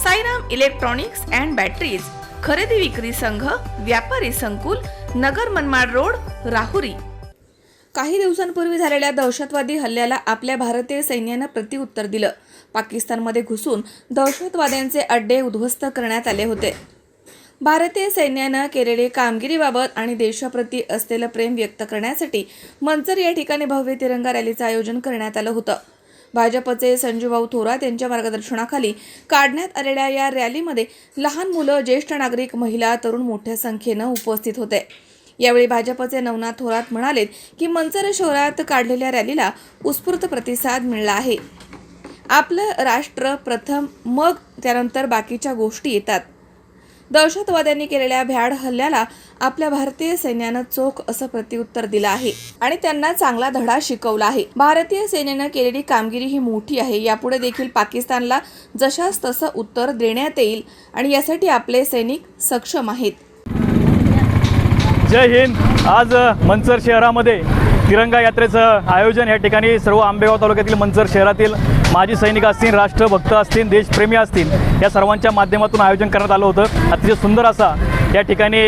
Sairam electronics and batteries खरेदी विक्री संघ व्यापारी संकुल नगर मनमाड रोड राहुरी. काही दिवसांपूर्वी झालेल्या दहशतवादी हल्ल्याला आपल्या भारतीय सैन्यानं प्रत्युत्तर दिलं. पाकिस्तानमध्ये घुसून दहशतवाद्यांचे अड्डे उद्ध्वस्त करण्यात आले होते. भारतीय सैन्यानं केलेली कामगिरीबाबत आणि देशाप्रती असलेलं प्रेम व्यक्त करण्यासाठी मंचर या ठिकाणी भव्य तिरंगा रॅलीचं आयोजन करण्यात आलं होतं. भाजपचे संजूभाऊ थोरात यांच्या मार्गदर्शनाखाली काढण्यात आलेल्या या रॅलीमध्ये लहान मुलं ज्येष्ठ नागरिक महिला तरुण मोठ्या संख्येनं उपस्थित होते. यावेळी भाजपचे नवनाथ थोरात म्हणालेत की मंचर शहरात काढलेल्या रॅलीला उत्स्फूर्त प्रतिसाद मिळाला आहे. आपलं राष्ट्र प्रथम मग त्यानंतर बाकीच्या गोष्टी येतात. दहशतवाद्यांनी केलेल्या भ्याड हल्ल्याला आपल्या भारतीय सैन्यानं चोख असं प्रत्युत्तर दिलं आहे. आणि त्यांना चांगला धडा शिकवला आहे. भारतीय सेनेनं केलेली कामगिरी ही मोठी आहे. यापुढे देखील पाकिस्तानला जशास तसं उत्तर देण्यात येईल आणि यासाठी आपले सैनिक सक्षम आहेत. जय हिंद. आज मंचर शहरामध्ये तिरंगा यात्रेचं आयोजन या ठिकाणी सर्व आंबेगाव तालुक्यातील मंचर शहरातील माजी सैनिक असतील राष्ट्रभक्त असतील देशप्रेमी असतील या सर्वांच्या माध्यमातून आयोजन करण्यात आलं होतं. अतिशय सुंदर असा या ठिकाणी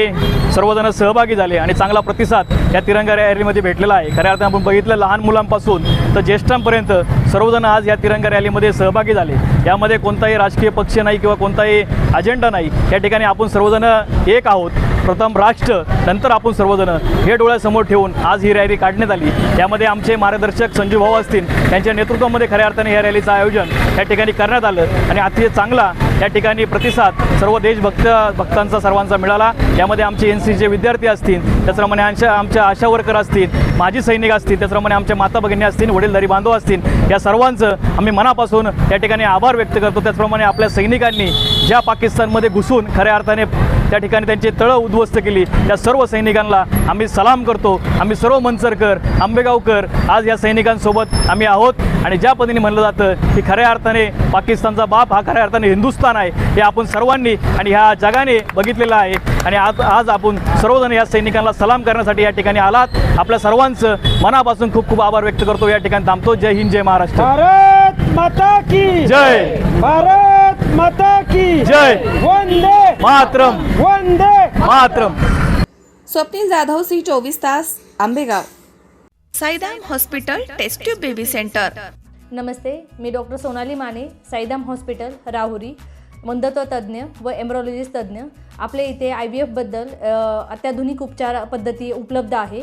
सर्वजण सहभागी झाले आणि चांगला प्रतिसाद या तिरंगा रॅलीमध्ये भेटलेला आहे. खऱ्या अर्थानं आपण बघितलं लहान मुलांपासून तर ज्येष्ठांपर्यंत सर्वजण आज या तिरंगा रॅलीमध्ये सहभागी झाले. यामध्ये कोणताही राजकीय पक्ष नाही किंवा कोणताही अजेंडा नाही. या ठिकाणी आपण सर्वजण एक आहोत. प्रथम राष्ट्र नंतर आपण सर्वजण हे डोळ्यासमोर ठेवून आज ही रॅली काढण्यात आली. यामध्ये आमचे मार्गदर्शक संजू भाऊ असतील त्यांच्या नेतृत्वामध्ये खऱ्या अर्थाने या रॅलीचं आयोजन या ठिकाणी करण्यात आलं आणि अतिशय चांगला या ठिकाणी प्रतिसाद सर्व देशभक्त भक्तांचा सर्वांचा मिळाला. यामध्ये आमचे एन सीचे विद्यार्थी असतील त्याचप्रमाणे आमच्या आमच्या आशा वर्कर असतील माजी सैनिक असतील त्याचप्रमाणे आमच्या माता भगिनी असतील वडीलधारी बांधव असतील या सर्वांचं आम्ही मनापासून या ठिकाणी आभार व्यक्त करतो. त्याचप्रमाणे आपल्या सैनिकांनी ज्या पाकिस्तानमध्ये घुसून खऱ्या अर्थाने त्या ठिकाणी त्यांची तळं उद्ध्वस्त केली त्या सर्व सैनिकांना आम्ही सलाम करतो आम्ही सर्व मंचरकर आंबेगावकर आज या सैनिकांसोबत आम्ही आहोत. आणि ज्या पद्धतीने म्हणलं जातं की खऱ्या अर्थाने पाकिस्तानचा बाप हा खऱ्या अर्थाने हिंदुस्थान आहे हे आपण सर्वांनी आणि ह्या जगाने बघितलेलं आहे. आणि आज आज आपण सर्वजण या सैनिकांना सलाम करण्यासाठी या ठिकाणी आलात. आपल्या सर्वांचं मनापासून खूप खूप आभार व्यक्त करतो. या ठिकाणी थांबतो. जय हिंद जय महाराष्ट्र. भारत माता की जय. भारत माता की। जय। वंदे। मातरम। वंदे। मातरम। स्वप्नील जाधव सी चोवीस तास Ambegaon. Saidam hospital test tube baby centre. नमस्ते मी डॉक्टर सोनाली माने साईदाम हॉस्पिटल राहुरी मंदत्व तज्ज्ञ व एम्ब्रॉलॉजिस्ट तज्ज्ञ. आपल्या इथे आय व्ही एफबद्दल अत्याधुनिक उपचार पद्धती उपलब्ध आहे.